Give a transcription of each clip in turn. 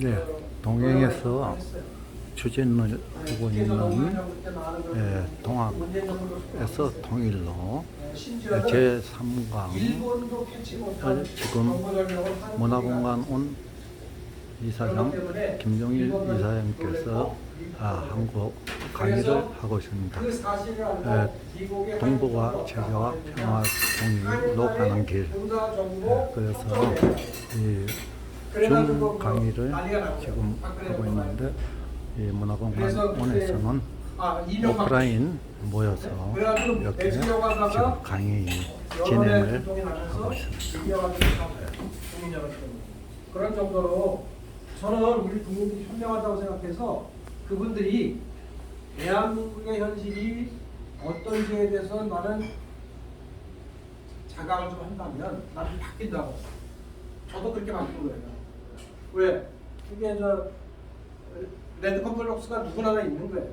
네, 동행에서 추진을 하고 있는 예, 동학에서 통일로 제3강 일본도 캐치 못한 지금 정보전력을 한국이가 문화공간 온 이사장 김종일 이사장께서 아, 한국 강의를 하고 있습니다. 그 예, 동북아 체제와 평화 통일로 가는 길. 예, 그래서 이 그래가지고 줌 강의를. 지금 박근혜 하고. 있는데 이 문화공간 원에서는 아, 이명박 오프라인 모여서 그래가지고 이렇게 지금 강의 진행을 하고 있습니다. 그런 정도로 저는 우리 국민들이 현명하다고 생각해서 그분들이 대한민국의 현실이 어떤지에 대해서 나는 자각을 좀 한다면 나는 바뀐다고 저도 그렇게 바뀐 거예요 왜? 이게 저 레드 컴플렉스가 누구나 다 있는 거예요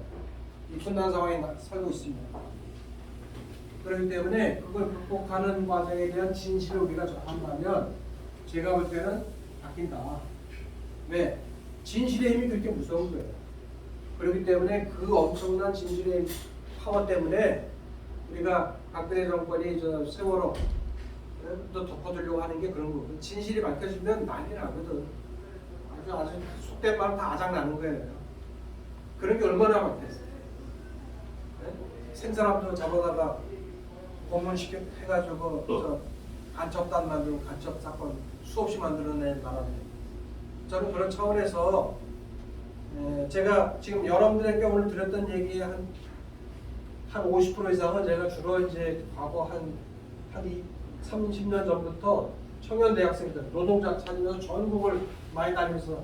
이 분단 상황에 나- 살고 있습니다 그렇기 때문에 그걸 극복하는 과정에 대한 진실을 우리가 접한다면 제가 볼 때는 바뀐다. 왜? 진실의 힘이 그렇게 무서운 거예요. 그렇기 때문에 그 엄청난 진실의 파워 때문에 우리가 박근혜 정권이 저 세월호 또 덮어두려고 하는 게 그런 거거든. 진실이 밝혀지면 난리 나거든. 아주 아주 속된 말다 아작 나는 거예요. 그런 게 얼마나 많겠어요. 네? 생사람도 잡아다가 고문시켜 해가지고 저 간첩단 만들고 간첩 사건 수없이 만들어낸 나라들. 저는 그런 차원에서 에, 제가 지금 여러분들에게 오늘 드렸던 얘기의 한, 한 50% 이상은 제가 주로 이제 과거 한, 한 이, 30년 전부터 청년 대학생들, 노동자 찾으면서 전국을 많이 다니면서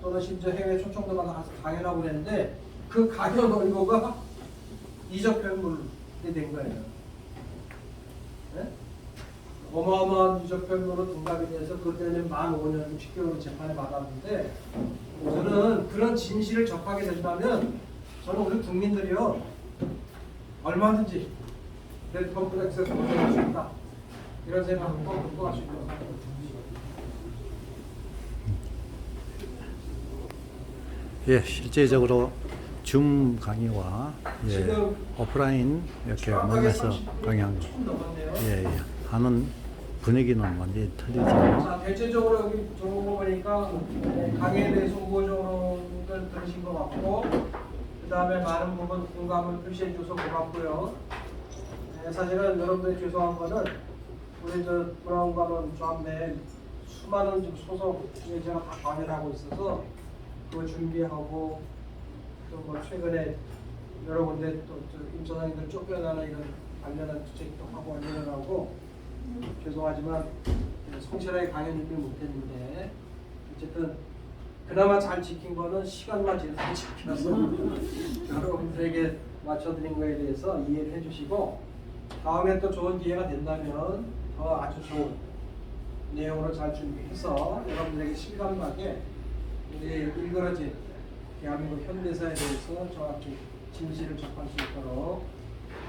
또는 심지어 해외 초청도 받아가서 강연하고 그랬는데 그 강연 원고가 이적편물이 된 거예요. 네? 어마어마한 유적편으로 등갑이 돼서 그때는 만 5년 60개월 재판을 받았는데 저는 그런 진실을 접하게 된다면 저는 우리 국민들이요 얼마든지 레드 컴플렉스에 도전할 수 있다 이런 생각을 꼭 갖고 생각합니다. 예, 실제적으로 줌 강의와 예, 오프라인 이렇게 만나서 30분 강의하는 조금 넘었네요. 예, 예, 하는 분위기는 완전히 틀리죠. 자, 대체적으로 여기 들어온 거 보니까 네, 강의에 대해서 우호적으로들 들으신 것 같고 그 다음에 많은 부분 공감을 표시해 줘서 고맙고요. 네, 사실은 여러분들이 죄송한 거는 우리 저 브라운관원 조합내 수많은 지금 소속에 제가 다 관여를 하고 있어서 그거 준비하고 또 뭐 최근에 여러 군데 또임 소장님들 쫓겨나는 이런 관련한 주책도 하고 관련을 하고 죄송하지만 성실하게 강연 준비를 못했는데 어쨌든 그나마 잘 지킨 거는 시간만 제대로 지켜서 여러분들에게 맞춰드린 거에 대해서 이해를 해주시고 다음에 또 좋은 기회가 된다면 더 아주 좋은 내용으로 잘 준비해서 여러분들에게 실감나게 우리 일그러진 대한민국 현대사에 대해서 정확히 진실을 접할 수 있도록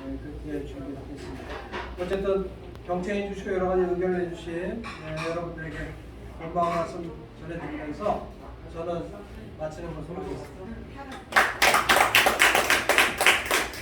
네, 그렇게 준비하겠습니다. 어쨌든 경청해 주시고 여러 가지 의견을 해주신 네, 여러분들에게 고마운 말씀 전해드리면서 저는 마치는 것으로 하겠습니다.